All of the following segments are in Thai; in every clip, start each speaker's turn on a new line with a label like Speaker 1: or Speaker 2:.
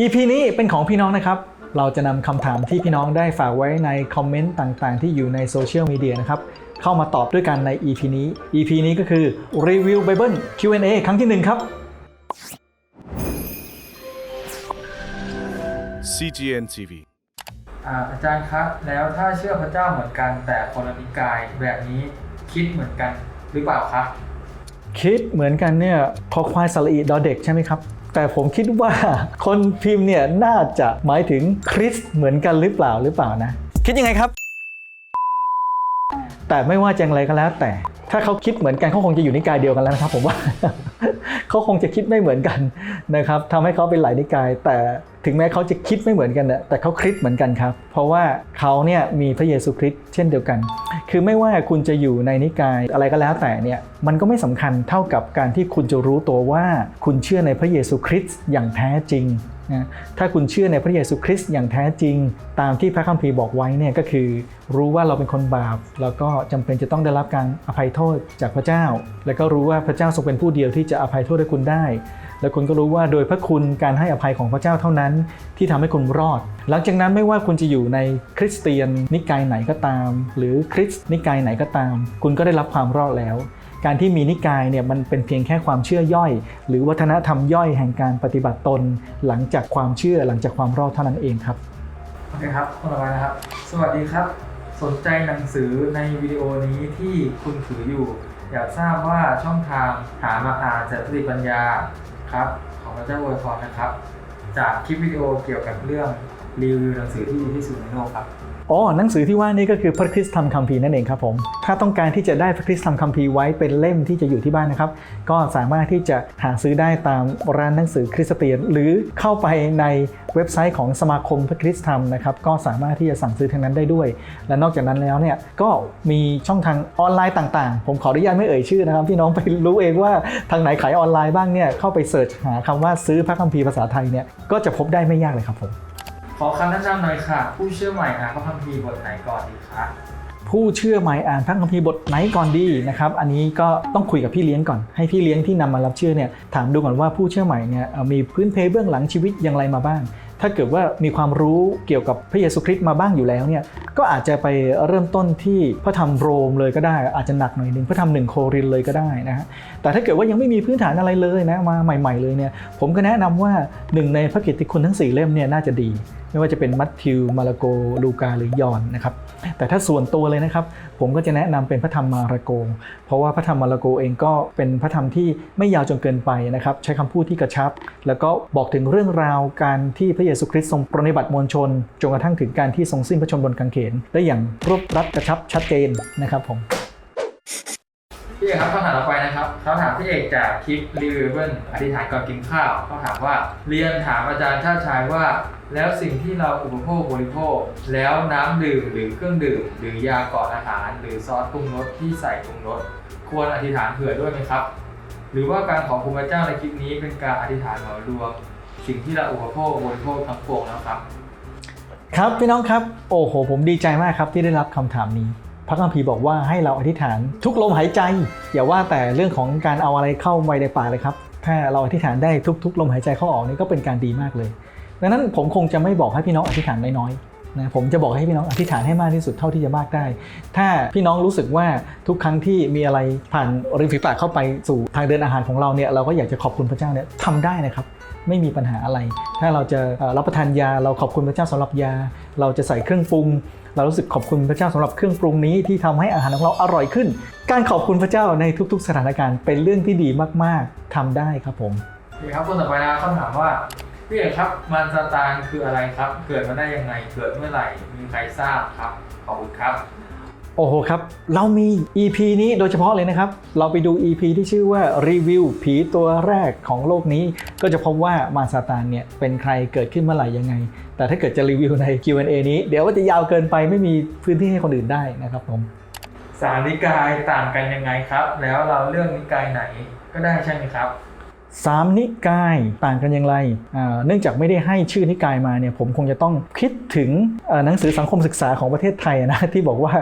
Speaker 1: EP นี้เป็นของพี่น้องนะครับ เราจะนำคำถามที่พี่น้องได้ฝากไว้ในคอมเมนต์ต่างๆ ที่อยู่ในโซเชียลมีเดียนะครับ เข้ามาตอบด้วยกันใน EP นี้ EP นี้ก็คือรีวิว Bible Q&A ครั้งที่หนึ่งครับ
Speaker 2: CGN TV.
Speaker 3: อ่าอาจารย์ครับแล้วถ้าเชื่อพระเจ้าเหมือนกันแต่คนละนิกายแบบนี้คิดเหมือนกันหรือเปล่าครับ
Speaker 1: คิดเหมือนกันเนี่ยคอควายสระอีดอเด็กใช่ไหมครับ แต่ผมคิดว่าคนพิมพ์เนี่ยน่าจะหมายถึงคริสต์เหมือนกันหรือเปล่าหรือเปล่านะ คิดยังไงครับ แต่ไม่ว่าจะอย่างไรก็แล้ว แต่ถ้าเขาคิดเหมือนกันเขาคงจะอยู่นิกายเดียวกันแล้วนะครับ ผมว่า เขาคงจะคิดไม่เหมือนกันนะครับทำให้เขาเป็นหลายนิกาย แต่ ถึงแม้เขาจะคิดไม่เหมือนกันนะแต่เขาคริสเหมือนกันครับ เพราะว่าเขาเนี่ยมีพระเยซูคริสต์เช่นเดียวกัน คือไม่ว่าคุณจะอยู่ในนิกายอะไรก็แล้วแต่เนี่ยมันก็ไม่สำคัญเท่ากับการที่คุณจะรู้ตัวว่า คุณเชื่อในพระเยซูคริสต์อย่างแท้จริง นะถ้าคุณเชื่อในพระเยซูคริสต์อย่างแท้จริง ตามที่พระคัมภีร์บอกไว้เนี่ยก็คือรู้ว่าเราเป็นคนบาป แล้วก็จำเป็นจะต้องได้รับการอภัยโทษจากพระเจ้า แล้วก็รู้ว่าพระเจ้าทรงเป็นผู้เดียวที่จะอภัยโทษให้คุณได้ แล้วคุณก็รู้ว่าโดยพระคุณการให้อภัยของพระเจ้าเท่านั้น ที่ทำให้คุณรอด หลังจากนั้นไม่ว่าคุณจะอยู่ในคริสเตียนนิกายไหนก็ตาม หรือคริสต์นิกายไหนก็ตาม คุณก็ได้รับความรอดแล้ว การที่มีนิกายเนี่ยมันเป็นเพียงแค่ความเชื่อย่อย หรือวัฒนธรรมย่อยแห่งการปฏิบัติตน หลังจากความเชื่อหลังจากความรอดเท่านั้นเองครับ
Speaker 3: โอเคครับคนต่อไปนะครับ สวัสดีครับ สนใจหนังสือในวิดีโอนี้ที่คุณถืออยู่ อยากทราบว่าช่องทางหามาอ่านจากสติปัญญาครับของพระเจ้าอวยพรนะครับ จากคลิปวิดีโอเกี่ยวกับเรื่องรีวิวหนังสือที่ดีที่สุดในโลกครับ
Speaker 1: อ๋อหนังสือที่ว่านี่ก็คือพระคริสต์ธรรมคัมภีร์นั่นเองครับผม ถ้าต้องการที่จะได้พระคริสต์ธรรมคัมภีร์ไว้เป็นเล่มที่จะอยู่ที่บ้านนะครับ ก็สามารถที่จะหาซื้อได้ตามร้านหนังสือคริสเตียน หรือเข้าไปในเว็บไซต์ของสมาคมพระคริสต์ธรรมนะครับก็สามารถที่จะสั่งซื้อทางนั้นได้ด้วย และนอกจากนั้นแล้วเนี่ยก็มีช่องทางออนไลน์ต่างๆ ผมขออนุญาตไม่เอ่ยชื่อนะครับพี่น้องไปรู้เองว่าทางไหนขายออนไลน์บ้างเนี่ยเข้าไปเสิร์ชหาคำว่าซื้อพระคัมภีร์ภาษาไทยเนี่ยก็จะพบได้ไม่ยากเลยครับผม
Speaker 3: ขอคำแนะนำหน่อยค่ะ ผู้เชื่อใหม่อ่านพระคัมภีร์บทไหนก่อนดีคะ
Speaker 1: ผู้เชื่อใหม่อ่านพระคัมภีร์บทไหนก่อนดีนะครับ อันนี้ก็ต้องคุยกับพี่เลี้ยงก่อน ให้พี่เลี้ยงที่นำมารับเชื่อเนี่ยถามดูก่อนว่าผู้เชื่อใหม่เนี่ยมีพื้นเพเบื้องหลังชีวิตอย่างไรมาบ้าง ถ้าเกิดว่ามีความรู้เกี่ยวกับพระเยซูคริสต์มาบ้างอยู่แล้วเนี่ยก็อาจจะไปเริ่มต้นที่พระธรรมโรมเลยก็ได้ อาจจะหนักหน่อยหนึ่งพระธรรมหนึ่งโครินเลยก็ได้นะฮะแต่ถ้าเกิดว่ายังไม่มีพื้นฐานอะไรเลยนะมาใหม่ ๆ เลยเนี่ยผมก็แนะนำว่าหนึ่งในพระกิตติคุณทั้ง 4 เล่มเนี่ยน่าจะดีไม่ว่าจะเป็นมัทธิว มาระโก ลูกา หรือยอนนะครับ แต่ถ้าส่วนตัวเลยนะครับ ผมก็จะแนะนำเป็นพระธรรมมาระโก เพราะว่าพระธรรมมาระโกเองก็เป็นพระธรรมที่ไม่ยาวจนเกินไปนะครับ ใช้คำพูดที่กระชับ แล้วก็บอกถึงเรื่องราวการที่พระเยซูคริสต์ทรงปรนนิบัติมวลชน จนกระทั่งถึงการที่ทรงสิ้นพระชนม์บนกางเขน ได้อย่างรวบรัดกระชับชัดเจนนะครับผม
Speaker 3: พี่เอกครับคำถามต่อไปนะครับเขาถามพี่เอกจากคลิปรีวิวเบิลอธิษฐานก่อนกินข้าวเขาถามว่าเรียนถามอาจารย์ชาติชายว่า แล้วสิ่งที่เราอุปโภคบริโภค แล้วน้ำดื่มหรือเครื่องดื่ม หรือยาก่อนอาหาร หรือซอสปรุงรสที่ใส่ปรุงรสควรอธิษฐานเผื่อด้วยไหมครับ หรือว่าการขอพระเจ้าในคลิปนี้เป็นการอธิษฐานเหมารวมสิ่งที่เราอุปโภคบริโภคทั้งปวงแล้วครับ
Speaker 1: ครับพี่น้องครับโอ้โห ผมดีใจมากครับที่ได้รับคำถามนี้ พระคัมภีร์บอกว่าให้เราอธิษฐานทุกลมหายใจ อย่าว่าแต่เรื่องของการเอาอะไรเข้าไปในปากเลยครับ ถ้าเราอธิษฐานได้ทุกๆ ลมหายใจเข้าออกนี่ก็เป็นการดีมากเลย ดังนั้นผมคงจะไม่บอกให้พี่น้องอธิษฐานน้อยๆนะผมจะบอกให้พี่น้องอธิษฐานให้มากที่สุดเท่าที่จะมากได้ ถ้าพี่น้องรู้สึกว่าทุกครั้งที่มีอะไรผ่านริมฝีปากเข้าไปสู่ทางเดินอาหารของเราเนี่ยเราก็อยากจะขอบคุณพระเจ้าเนี่ยทำได้นะครับ ไม่มีปัญหาอะไร ถ้าเราจะรับประทานยาเราขอบคุณพระเจ้าสำหรับยา เราจะใส่เครื่องปรุง เรารู้สึกขอบคุณพระเจ้าสำหรับเครื่องปรุงนี้ที่ทำให้อาหารของเราอร่อยขึ้น การขอบคุณพระเจ้าในทุก ๆ สถานการณ์เป็นเรื่องที่ดีมากๆทำได้ครับผม
Speaker 3: โอเคครับคนต่อไปนะครับคำถามว่าพี่เอกครับมารซาตานคืออะไรครับ เกิดมาได้ยังไงเกิดเมื่อไหร่มีใครทราบครับขอบคุณครับ
Speaker 1: โอ้โหครับ เรามี EP นี้โดยเฉพาะเลยนะครับ เราไปดู EP ที่ชื่อว่ารีวิวผีตัวแรกของโลกนี้ ก็จะพบว่ามารซาตานเนี่ยเป็นใครเกิดขึ้นเมื่อไหร่ยังไง แต่ถ้าเกิดจะรีวิวใน Q&A นี้ เดี๋ยวว่าจะยาวเกินไปไม่มีพื้นที่ให้คนอื่นได้นะครับผม
Speaker 3: สามนิกายต่างกันยังไงครับ แล้วเราเลือกนิกายไหนก็ได้ใช่ไหมครับ
Speaker 1: สามนิกายต่างกันอย่างไร เนื่องจากไม่ได้ให้ชื่อนิกายมาเนี่ยผมคงจะต้องคิดถึงหนังสือสังคมศึกษาของประเทศไทยนะที่บอกว่า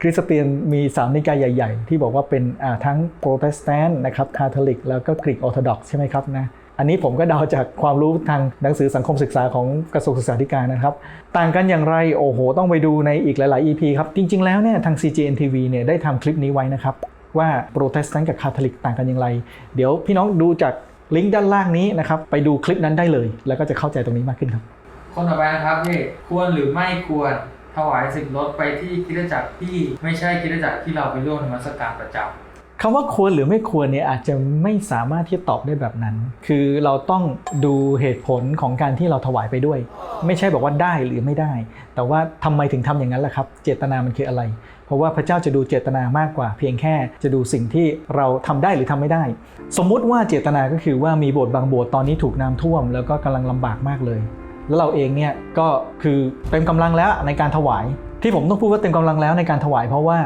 Speaker 1: คริสเตียนมี 3 นิกายใหญ่ๆ ที่บอกว่าเป็นทั้งโปรเตสแตนต์นะครับคาทอลิก แล้วก็กรีกออร์โธดอกซ์ใช่ไหมครับนะอันนี้ผมก็เดาจากความรู้ทางหนังสือสังคมศึกษาของกระทรวงศึกษาธิการนะครับ ต่างกันอย่างไร โอ้โห ต้องไปดูในอีกหลาย ๆ EP ครับ จริง ๆ แล้วเนี่ยทาง CGN TV เนี่ยได้ทำคลิปนี้ไว้นะครับ ว่าโปรเตสแตนต์กับคาทอลิกต่างกันอย่างไร เดี๋ยวพี่น้องดูจาก ลิงก์ด้านล่างนี้นะครับ ไปดูคลิปนั้นได้เลย แล้วก็จะเข้าใจตรงนี้มากขึ้นครับ
Speaker 3: คนต่อไปนะครับพี่ควรหรือไม่ควรถวายสิบรถไปที่คิดจักรที่ไม่ใช่คิดจักรที่เราไปร่วมนมัสการประจำ
Speaker 1: คำว่าควรหรือไม่ควรเนี่ยอาจจะไม่สามารถที่ตอบได้แบบนั้น คือเราต้องดูเหตุผลของการที่เราถวายไปด้วย ไม่ใช่บอกว่าได้หรือไม่ได้ แต่ว่าทำไมถึงทำอย่างนั้นล่ะครับ เจตนามันคืออะไร เพราะว่าพระเจ้าจะดูเจตนามากกว่า เพียงแค่จะดูสิ่งที่เราทำได้หรือทำไม่ได้ สมมุติว่าเจตนาก็คือว่ามีโบสถ์บางโบสถ์ตอนนี้ถูกน้ำท่วม แล้วก็กำลังลำบากมากเลย แล้วเราเองเนี่ยก็คือเต็มกำลังแล้วในการถวาย ที่ผมต้องพูดว่าเต็มกำลังแล้วในการถวาย เพราะว่า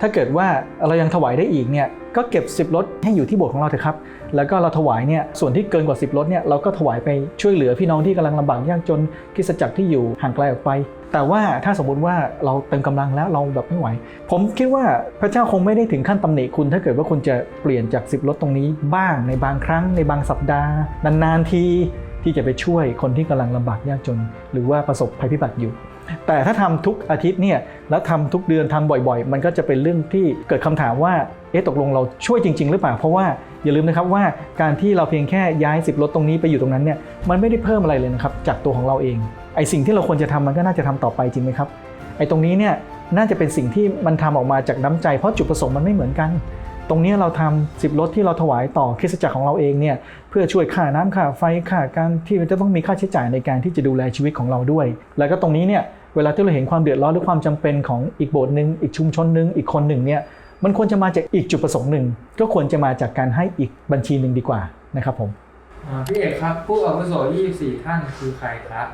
Speaker 1: ถ้าเกิดว่าเรายังถวายได้อีกเนี่ยก็เก็บ 10รถให้อยู่ที่โบสถ์ของเราเถอะครับ แล้วก็เราถวายเนี่ยส่วนที่เกินกว่า 10รถเนี่ยเราก็ถวายไปช่วยเหลือพี่น้องที่กำลังลำบากยากจนคริสจักรที่อยู่ห่างไกลออกไป แต่ว่าถ้าสมมติว่าเราเต็มกำลังแล้วเราแบบไม่ไหว ผมคิดว่าพระเจ้าคงไม่ได้ถึงขั้นตำหนิคุณ ถ้าเกิดว่าคุณจะเปลี่ยนจาก 10รถตรงนี้บ้างในบางครั้งในบางสัปดาห์ นานๆทีที่จะไปช่วยคนที่กำลังลำบากยากจน หรือว่าประสบภัยพิบัติอยู่ แต่ถ้าทำทุกอาทิตย์เนี่ยแล้วทำทุกเดือนทำบ่อยๆ มันก็จะเป็นเรื่องที่เกิดคำถามว่าเอ๊ะตกลงเราช่วยจริง ๆ หรือเปล่า เพราะว่าอย่าลืมนะครับว่าการที่เราเพียงแค่ย้าย10รถตรงนี้ไปอยู่ตรงนั้นเนี่ยมันไม่ได้เพิ่มอะไรเลยนะครับจากตัวของเราเองไอสิ่งที่เราควรจะทำมันก็น่าจะทำต่อไปจริงไหมครับไอตรงนี้เนี่ยน่าจะเป็นสิ่งที่มันทำออกมาจากน้ำใจเพราะจุดประสงค์มันไม่เหมือนกัน ตรงนี้เราทำ10รถที่เราถวายต่อคริสตจักรของเราเองเนี่ยเพื่อช่วยค่าน้ำค่าไฟค่าการที่จะต้องมีค่าใช้จ่ายในการที่จะดูแลชีวิตของเราด้วย แล้วก็ตรงนี้เนี่ย เวลาที่เราเห็นความเดือดร้อนหรือความจำเป็นของอีกโบสถ์หนึ่งอีกชุมชนหนึ่งอีกคนหนึ่งเนี่ยมันควรจะมาจากอีกจุดประสงค์หนึ่ง ก็ควรจะมาจากการให้อีกบัญชีหนึ่งดีกว่านะครับผม
Speaker 3: อ่าพี่เอกครับผู้อาวุโส 24 ท่านคือใครครับ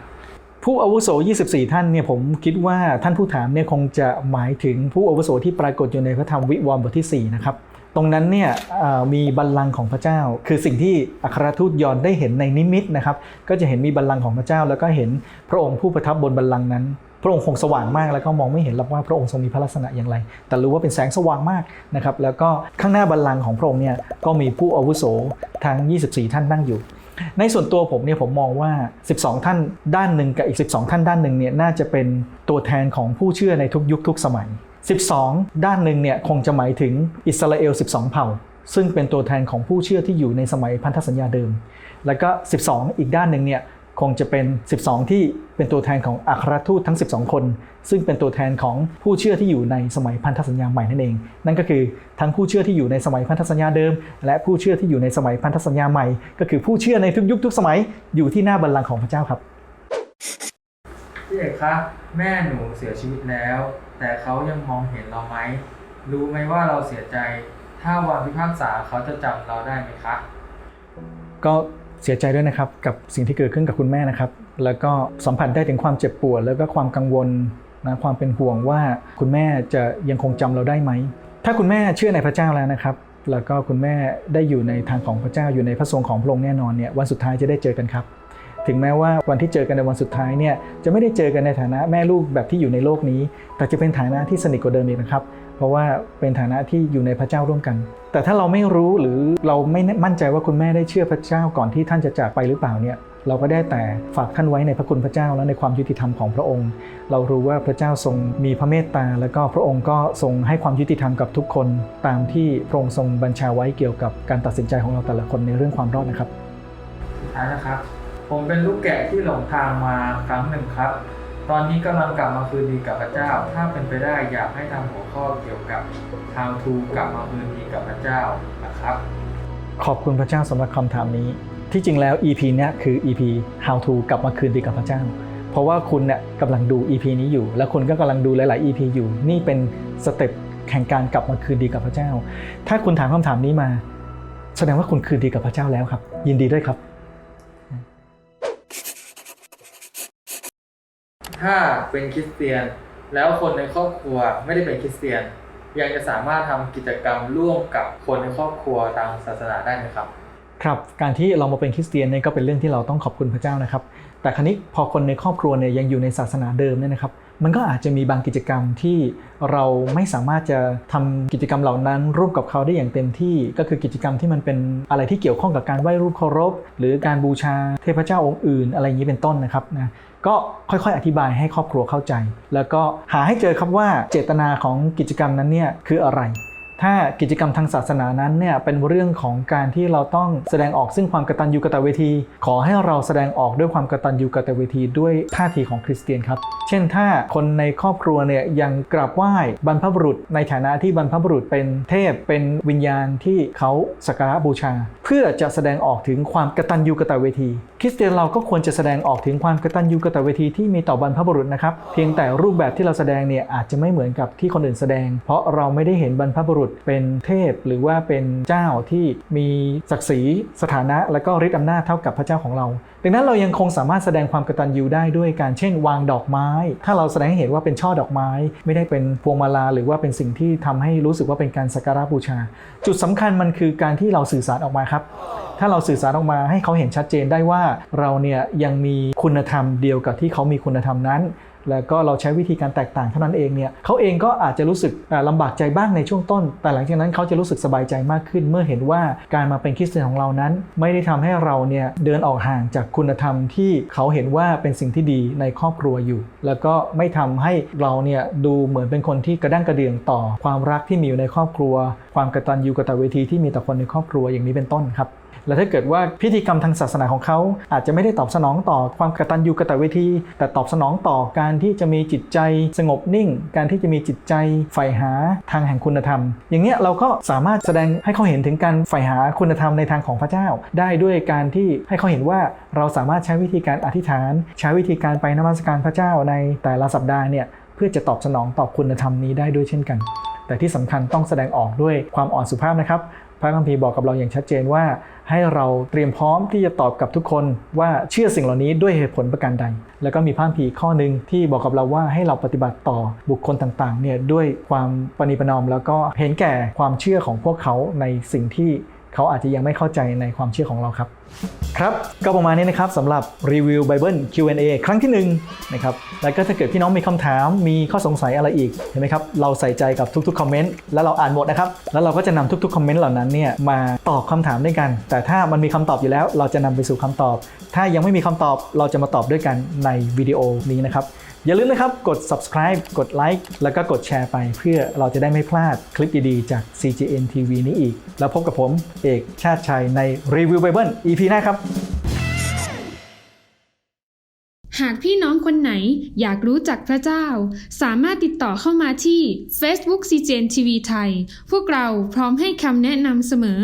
Speaker 1: ผู้อาวุโส 24 ท่านเนี่ยผมคิดว่าท่านผู้ถามเนี่ยคงจะหมายถึงผู้อาวุโสที่ปรากฏอยู่ในพระธรรมวิวรณ์บทที่ 4 นะครับตรงนั้นเนี่ยเอ่อมีบัลลังก์ของพระเจ้า คือสิ่งที่อัครทูตยอนได้เห็นในนิมิตนะครับ ก็จะเห็นมีบัลลังก์ของพระเจ้า แล้วก็เห็นพระองค์ผู้ประทับบนบัลลังก์นั้น พระองค์คงสว่างมากแล้วก็มองไม่เห็นหรอกว่าพระองค์ทรงมีพระลักษณะอย่างไร แต่รู้ว่าเป็นแสงสว่างมากนะครับแล้วก็ข้างหน้าบัลลังก์ของพระองค์เนี่ยก็มีผู้อาวุโสทั้ง 24 ท่านนั่งอยู่ในส่วนตัวผมเนี่ยผมมองว่า 12 ท่านด้านหนึ่งกับอีก 12 ท่านด้านหนึ่งเนี่ยน่าจะเป็นตัวแทนของผู้เชื่อในทุกยุคทุกสมัย 12 ด้านหนึ่งเนี่ยคงจะหมายถึงอิสราเอล 12 เผ่า ซึ่งเป็นตัวแทนของผู้เชื่อที่อยู่ในสมัยพันธสัญญาเดิม แล้วก็ 12 อีกด้านหนึ่งเนี่ย คงจะเป็น 12 ที่เป็นตัวแทนของอัครทูตทั้ง 12 คน ซึ่งเป็นตัวแทนของผู้เชื่อที่อยู่ในสมัยพันธสัญญาใหม่นั่นเอง นั่นก็คือทั้งผู้เชื่อที่อยู่ในสมัยพันธสัญญาเดิม และผู้เชื่อที่อยู่ในสมัยพันธสัญญาใหม่ ก็คือผู้เชื่อในทุกยุคทุกสมัยอยู่ที่หน้าบัลลังก์ของพระเจ้าครับ
Speaker 3: พี่เอกครับแม่หนูเสียชีวิตแล้ว แต่เขายังมองเห็นเราไหมรู้ไหมว่าเราเสียใจ ถ้าวันพิพากษาเขาจะจำเราได้ไหมคะ
Speaker 1: ก็ เสียใจด้วยนะครับกับสิ่งที่เกิดขึ้นกับคุณแม่นะครับ แล้วก็สัมผัสได้ถึงความเจ็บปวด แล้วก็ความกังวลนะความเป็นห่วงว่าคุณแม่จะยังคงจำเราได้ไหม ถ้าคุณแม่เชื่อในพระเจ้าแล้วนะครับ แล้วก็คุณแม่ได้อยู่ในทางของพระเจ้าอยู่ในพระทรงของพระองค์แน่นอนเนี่ยวันสุดท้ายจะได้เจอกันครับ ถึงแม้ว่าวันที่เจอกันในวันสุดท้ายเนี่ยจะไม่ได้เจอกันในฐานะแม่ลูกแบบที่อยู่ในโลกนี้ แต่จะเป็นฐานะที่สนิทกว่าเดิมอีกนะครับ ราะว่าเป็นฐานะที่อยู่ในพระเจ้าร่วมกัน แต่ถ้าเราไม่รู้หรือเราไม่มั่นใจว่าคุณแม่ได้เชื่อพระเจ้าก่อนที่ท่านจะจากไปหรือเปล่าเนี่ยเราก็ได้แต่ฝากท่านไว้ในพระคุณพระเจ้าและในความยุติธรรมของพระองค์ เรารู้ว่าพระเจ้าทรงมีพระเมตตา แล้วก็พระองค์ก็ทรงให้ความยุติธรรมกับทุกคน ตามที่พระองค์ทรงบัญชาไว้เกี่ยวกับการตัดสินใจของเราแต่ละคนในเรื่องความรอดนะครับ
Speaker 3: ท้ายนะครับ ผมเป็นลูกแกะที่หลงทางมาครั้งหนึ่งครับ ตอนนี้กำลังกลับมาคืนดีกับพระเจ้า ถ้าเป็นไปได้อยากให้ทำหัวข้อเกี่ยวกับ how to กลับมาคืนดีกับพระเจ้านะครับ
Speaker 1: ขอบคุณพระเจ้าสำหรับคำถามนี้ ที่จริงแล้ว EP เนี้ยคือ EP How to กลับมาคืนดีกับพระเจ้า เพราะว่าคุณเนี่ยกำลังดู EP นี้อยู่ แล้วคุณก็กำลังดูหลาย ๆ EP อยู่ นี่เป็นสเต็ปแห่งการกลับมาคืนดีกับพระเจ้า ถ้าคุณถามคำถามนี้มา แสดงว่าคุณคืนดีกับพระเจ้าแล้วครับ ยินดีด้วยครับ
Speaker 3: ถ้าเป็นคริสเตียน แล้วคนในครอบครัวไม่ได้เป็นคริสเตียน ยังจะสามารถทำกิจกรรมร่วมกับคนในครอบครัวตามศาสนาได้ไหมครับ
Speaker 1: ครับ การที่เรามาเป็นคริสเตียนเนี่ยก็เป็นเรื่องที่เราต้องขอบคุณพระเจ้านะครับ แต่ครั้นี้พอคนในครอบครัวเนี่ยยังอยู่ในศาสนาเดิมเนี่ยนะครับ มันก็อาจจะมีบางกิจกรรมที่เราไม่สามารถจะทำกิจกรรมเหล่านั้นร่วมกับเขาได้อย่างเต็มที่ ก็คือกิจกรรมที่มันเป็นอะไรที่เกี่ยวข้องกับการไหว้รูปเคารพ หรือการบูชาเทพเจ้าองค์อื่น อะไรอย่างนี้เป็นต้นนะครับนะก็ค่อยๆ อธิบายให้ครอบครัวเข้าใจ แล้วก็หาให้เจอครับว่าเจตนาของกิจกรรมนั้นเนี่ยคืออะไร ถ้ากิจกรรมทางศาสนานั้นเนี่ยเป็นเรื่องของการที่เราต้องแสดงออกซึ่งความกตัญญูกตเวที ขอให้เราแสดงออกด้วยความกตัญญูกตเวทีด้วยท่าทีของคริสเตียนครับ เช่นถ้าคนในครอบครัวเนี่ยยังกราบไหว้บรรพบุรุษ ในฐานะที่บรรพบุรุษเป็นเทพเป็นวิญญาณที่เขาสักการะบูชา พื่อจะแสดงออกถึงความกตัญญูกตเวที คริสเตียนเราก็ควรจะแสดงออกถึงความกตัญญูกตเวทีที่มีต่อบรรพบุรุษนะครับเพียงแต่รูปแบบที่เราแสดงเนี่ยอาจจะไม่เหมือนกับที่คนอื่นแสดง เพราะเราไม่ได้เห็นบรรพบุรุษเป็นเทพ หรือว่าเป็นเจ้าที่มีศักดิ์ศรีสถานะ และก็ฤทธิ์อำนาจเท่ากับพระเจ้าของเรา ดังนั้นเรายังคงสามารถแสดงความกตัญญูได้ด้วยการเช่น วางดอกไม้ ถ้าเราแสดงให้เห็นว่าเป็นช่อดอกไม้ ไม่ได้เป็นพวงมาลาหรือว่าเป็นสิ่งที่ทำให้รู้สึกว่าเป็นการสักการะบูชา จุดสำคัญมันคือการที่เราสื่อสารออกมาครับถ้าเราสื่อสารออกมาให้เขาเห็นชัดเจนได้ว่าเราเนี่ยยังมีคุณธรรมเดียวกับที่เขามีคุณธรรมนั้น แล้วก็เราใช้วิธีการแตกต่างเท่านั้นเองเนี่ยเขาเองก็อาจจะรู้สึกอ่าลำบากใจบ้างในช่วงต้น แต่หลังจากนั้นเขาจะรู้สึกสบายใจมากขึ้น เมื่อเห็นว่าการมาเป็นคริสเตียนของเรานั้น ไม่ได้ทำให้เราเนี่ยเดินออกห่างจากคุณธรรมที่เขาเห็นว่าเป็นสิ่งที่ดีในครอบครัวอยู่ แล้วก็ไม่ทำให้เราเนี่ยดูเหมือนเป็นคนที่กระด้างกระเดื่องต่อ ความรักที่มีอยู่ในครอบครัว ความกตัญญูกตเวทีที่มีต่อคนในครอบครัวอย่างนี้เป็นต้นครับ และถ้าเกิดว่าพิธีกรรมทางศาสนาของเขาอาจจะไม่ได้ตอบสนองต่อความกตัญญูกตเวที แต่ตอบสนองต่อการที่จะมีจิตใจสงบนิ่ง การที่จะมีจิตใจใฝ่หาทางแห่งคุณธรรม อย่างเนี้ยเราก็สามารถแสดงให้เขาเห็นถึงการใฝ่หาคุณธรรมในทางของพระเจ้า ได้ด้วยการที่ให้เขาเห็นว่าเราสามารถใช้วิธีการอธิษฐาน ใช้วิธีการไปนมัสการพระเจ้าในแต่ละสัปดาห์เนี่ยเพื่อจะตอบสนองต่อคุณธรรมนี้ได้ด้วยเช่นกัน แต่ที่สำคัญต้องแสดงออกด้วยความอ่อนสุภาพนะครับพระคัมภีร์บอกกับเราอย่างชัดเจนว่า ให้เราเตรียมพร้อมที่จะตอบกับทุกคนว่าเชื่อสิ่งเหล่านี้ด้วยเหตุผลประการใด แล้วก็มีพระคัมภีร์ข้อหนึ่งที่บอกกับเราว่าให้เราปฏิบัติต่อบุคคลต่างๆเนี่ยด้วยความปณิปนอม แล้วก็เห็นแก่ความเชื่อของพวกเขาในสิ่งที่ เขาอาจจะยังไม่เข้าใจในความเชื่อของเราครับ ครับก็ประมาณนี้นะครับสำหรับรีวิว Bible Q&A ครั้งที่1นงนะครับแล้วก็ถ้าเกิดพี่น้องมีคำถามมีข้อสงสัยอะไรอีกเห็นไหมครับเราใส่ใจกับทุกๆคอมเมนต์แล้วเราอ่านหมดนะครับแล้วเราก็จะนำทุกๆคอมเมนต์เหล่านั้นเนี่ยมาตอบคำถามด้วยกัน แต่ถ้ามันมีคำตอบอยู่แล้ว เราจะนำไปสู่คำตอบ ถ้ายังไม่มีคำตอบเราจะมาตอบด้วยกันในวิดีโอนี้นะครับ อย่าลืมนะครับ กด subscribe กดไลค์แล้วก็กดแชร์ไป เพื่อเราจะได้ไม่พลาดคลิปดีๆ จาก CGN TV นี้อีก แล้วพบกับผมเอกชาติชัยในรีวิว Bible EP หน้าครับ
Speaker 2: หากพี่น้องคนไหนอยากรู้จักพระเจ้า สามารถติดต่อเข้ามาที่ Facebook CGN TV ไทย พวกเราพร้อมให้คำแนะนำเสมอ